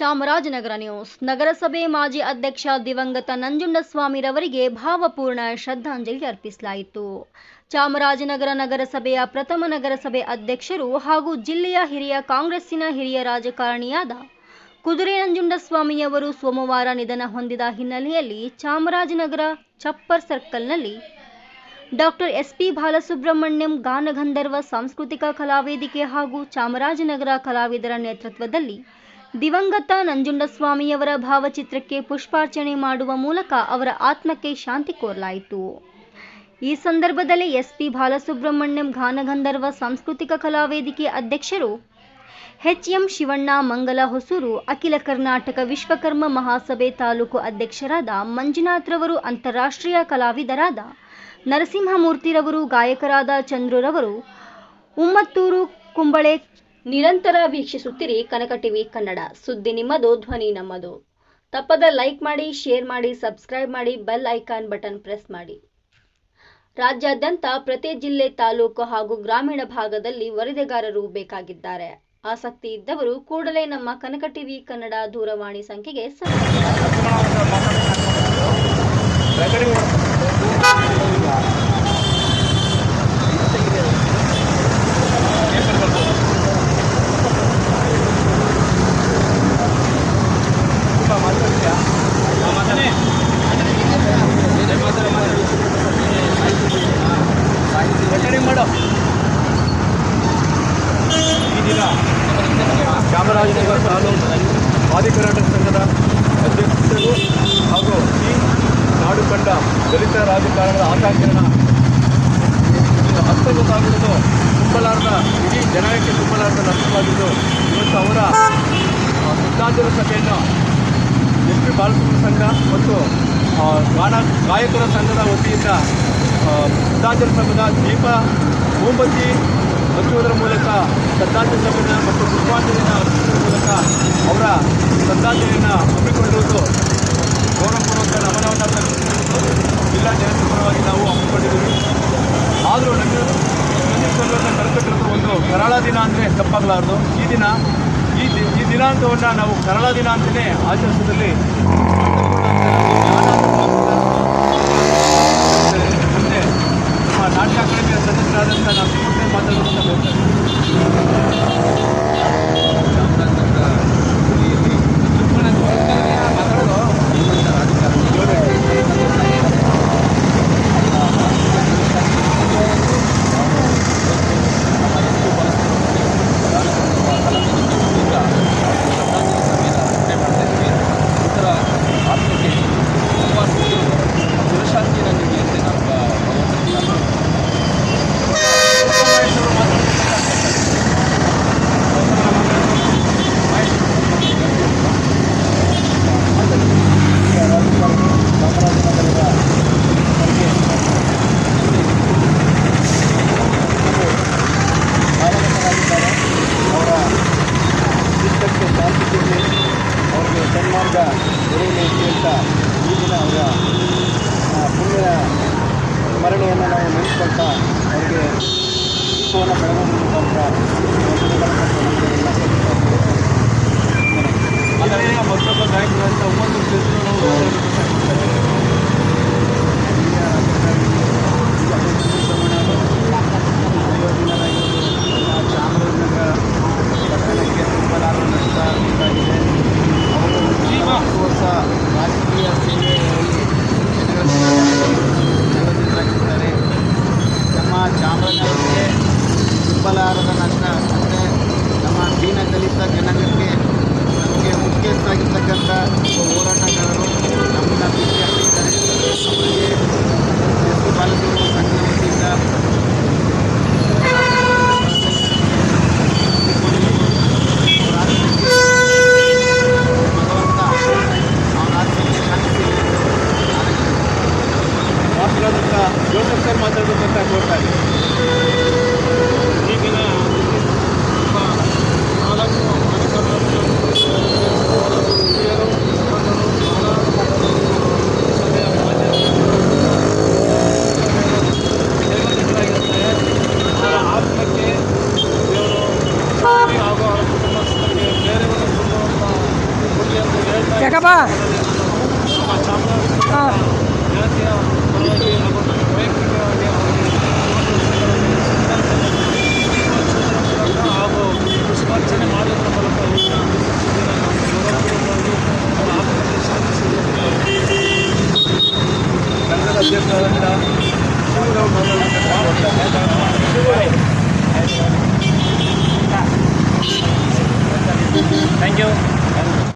Chamarajanagar news. ನಗರಸಭೆ ಮಾಜಿ ಅಧ್ಯಕ್ಷ ದಿವಂಗತ ನಂಜುಂಡಸ್ವಾಮಿರವರಿಗೆ ಭಾವಪೂರ್ಣ ಶ್ರದ್ಧಾಂಜಲಿ ಅರ್ಪಿಸಲಾಯಿತು. ಚಾಮರಾಜನಗರ ನಗರಸಭೆಯ ಪ್ರಥಮ ನಗರಸಭೆ ಅಧ್ಯಕ್ಷರು ಹಾಗೂ ಜಿಲ್ಲೆಯ ಹಿರಿಯ ಕಾಂಗ್ರೆಸ್ಸಿನ ಹಿರಿಯ ರಾಜಕಾರಣಿಯಾದ ಕುದುರೆ ನಂಜುಂಡಸ್ವಾಮಿಯವರು ಸೋಮವಾರ ನಿಧನ ಹೊಂದಿದ ಹಿನ್ನೆಲೆಯಲ್ಲಿ ಚಾಮರಾಜನಗರ ಚಪ್ಪರ್ ಸರ್ಕಲ್ನಲ್ಲಿ ಡಾಕ್ಟರ್ ಎಸ್ಪಿ ಬಾಲಸುಬ್ರಹ್ಮಣ್ಯಂ ಗಾನಗಂಧರ್ವ ಸಾಂಸ್ಕೃತಿಕ ಕಲಾವೇದಿಕೆ ಹಾಗೂ ಚಾಮರಾಜನಗರ ಕಲಾವಿದರ ನೇತೃತ್ವದಲ್ಲಿ ದಿವಂಗತ ನಂಜುಂಡಸ್ವಾಮಿಯವರ ಭಾವಚಿತ್ರಕ್ಕೆ ಪುಷ್ಪಾರ್ಚನೆ ಮಾಡುವ ಮೂಲಕ ಅವರ ಆತ್ಮಕ್ಕೆ ಶಾಂತಿ ಕೋರಲಾಯಿತು. ಈ ಸಂದರ್ಭದಲ್ಲಿ ಎಸ್ಪಿ ಬಾಲಸುಬ್ರಹ್ಮಣ್ಯಂ ಗಾನಗಂಧರ್ವ ಸಾಂಸ್ಕೃತಿಕ ಕಲಾವೇದಿಕೆ ಅಧ್ಯಕ್ಷರು ಎಚ್ಎಂ ಶಿವಣ್ಣ ಮಂಗಲ ಹೊಸೂರು, ಅಖಿಲ ಕರ್ನಾಟಕ ವಿಶ್ವಕರ್ಮ ಮಹಾಸಭೆ ತಾಲೂಕು ಅಧ್ಯಕ್ಷರಾದ ಮಂಜುನಾಥ್ರವರು ಅಂತಾರಾಷ್ಟ್ರೀಯ ಕಲಾವಿದರಾದ ನರಸಿಂಹಮೂರ್ತಿರವರು ಗಾಯಕರಾದ ಚಂದ್ರರವರು ಉಮ್ಮತ್ತೂರು ಕುಂಬಳೆ ನಿರಂತರ ವೀಕ್ಷಿಸುತ್ತಿರಿ ಕನಕ ಟಿವಿ ಕನ್ನಡ. ಸುದ್ದಿ ನಿಮ್ಮದು, ಧ್ವನಿ ನಮ್ಮದು. ತಪ್ಪದ ಲೈಕ್ ಮಾಡಿ, ಶೇರ್ ಮಾಡಿ, ಸಬ್ಸ್ಕ್ರೈಬ್ ಮಾಡಿ, ಬೆಲ್ ಐಕಾನ್ ಬಟನ್ ಪ್ರೆಸ್ ಮಾಡಿ. ರಾಜ್ಯಾದ್ಯಂತ ಪ್ರತಿ ಜಿಲ್ಲೆ, ತಾಲೂಕು ಹಾಗೂ ಗ್ರಾಮೀಣ ಭಾಗದಲ್ಲಿ ವರದಿಗಾರರು ಬೇಕಾಗಿದ್ದಾರೆ. ಆಸಕ್ತಿ ಇದ್ದವರು ಕೂಡಲೇ ನಮ್ಮ ಕನಕ ಟಿವಿ ಕನ್ನಡ ದೂರವಾಣಿ ಸಂಖ್ಯೆಗೆ ಸಂಪರ್ಕಿಸಿ ರೆಕಾರ್ಡಿಂಗ್ ಮಾಡು ಈ ದಿನ ಚಾಮರಾಜನಗರ ತಾಲೂಕು ಆದಿ ಕರ್ನಾಟಕ ಸಂಘದ ಅಧ್ಯಕ್ಷರು ಹಾಗೂ ಈ ನಾಡು ಕಂಡ ದಲಿತ ರಾಜಕಾರಣದ ಆಕಾಂಕ್ಷಣ ಹಸ್ತಗತವಾಗಿರುವುದು ತುಂಬಲಾರದ ಇಡೀ ಜನಕ್ಕೆ ತುಂಬಲಾರದ ನಷ್ಟವಾಗಿದ್ದು ಇವತ್ತು ಅವರ ಶ್ರದ್ಧಾಂಜಲಿ ಸಭೆಯನ್ನು ಎಸ್ ಪಿ ಸಂಘ ಮತ್ತು ಗಾನ ಗಾಯಕರ ಸಂಘದ ವತಿಯಿಂದ ಶ್ರದ್ಧಾಂಜಲಿ ಸಂಘದ ದೀಪ ಮೋಂಬತ್ತಿ ಹಚ್ಚುವುದರ ಮೂಲಕ ಶ್ರದ್ಧಾಂಜಲಿ ಸಭೆಯನ್ನು ಮತ್ತು ಪುಷ್ಪಾಂಜಲಿಯನ್ನು ಅರ್ಪಿಸುವ ಮೂಲಕ ಅವರ ಶ್ರದ್ಧಾಂಜಲಿಯನ್ನು ಹಮ್ಮಿಕೊಂಡಿರುವುದು ಗೌರವಪೂರ್ವಕ ನಮನವನ್ನು ಜಿಲ್ಲಾ ಜನತೆ ಪರವಾಗಿ ನಾವು ಹಮ್ಮಿಕೊಂಡಿದ್ದೀವಿ ಆದರೂ ನನ್ನ ನಂಜೇಶ್ವರವನ್ನು ಕರೆಕಟ್ಟಿರೋದು ಒಂದು ಕರಾಳ ದಿನ ಅಂದರೆ ತಪ್ಪಾಗಲಾರದು. ಈ ದಿನ, ಈ ಈ ನಾವು ಕರಾಳ ದಿನ ಅಂತಲೇ ಆಚರಿಸೋದ್ರಲ್ಲಿ ಸ್ಮರಣೆಯನ್ನು ನಾವು ನೆನೆಸ್ಕೊಳ್ತಾ ಅವರಿಗೆ ದೀಪವನ್ನು ಬೆಳಗುವ ಮುಖಾಂತರ ಮತ್ತೊಬ್ಬ ಗಾಯಕರಂತ ಒಂಬತ್ತು ತುಂಬಲಾರದ ನಷ್ಟ ಅಂದರೆ ಅಲ್ವಾ ಹಾಂ ಹಾಗೂ ಪುಷ್ಪಾರ್ಚನೆ